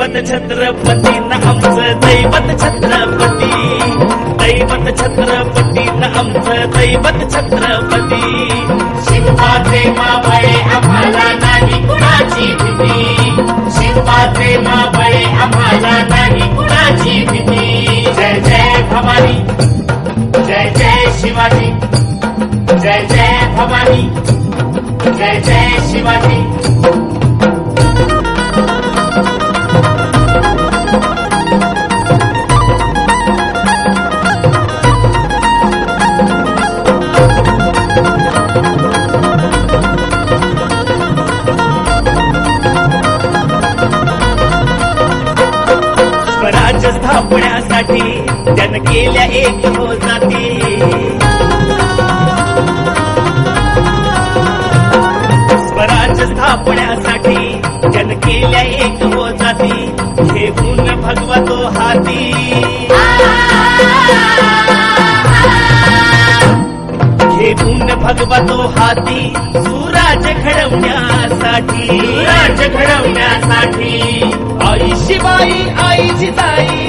दैवत छत्रपती न आमचं दैवत छत्रपती. दैवत छत्रपती न आमचं दैवत छत्रपती. शिवबाचे माबळे आम्हाला नाही कुणाची भीती. शिवबाचे माबळे आम्हाला नाही कुणाची भीती. जय जय भवानी जय जय शिवाजी जय जय भवानी जय जय शिवाजी. स्थापण्यासाठी जन केल्या एक हो जाती. स्वराज स्थापण्यासाठी जन केल्या एक हो जाती. घेऊन भगवतो हाती. घेऊन भगवतो हाती सुराज घडवण्यासाठी. राज घडवण्यासाठी. आई शिवाई आई जिजाई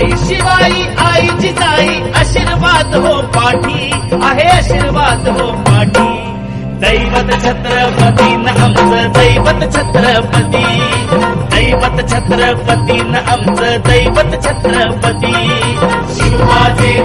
शिवाई आई शिवाई आईची जिजाई आशीर्वाद हो पाठी आहे आशीर्वाद हो पाठी. दैवत छत्रपती न आमचं दैवत छत्रपती. दैवत छत्रपती न आमचं दैवत छत्रपती. शिवाचे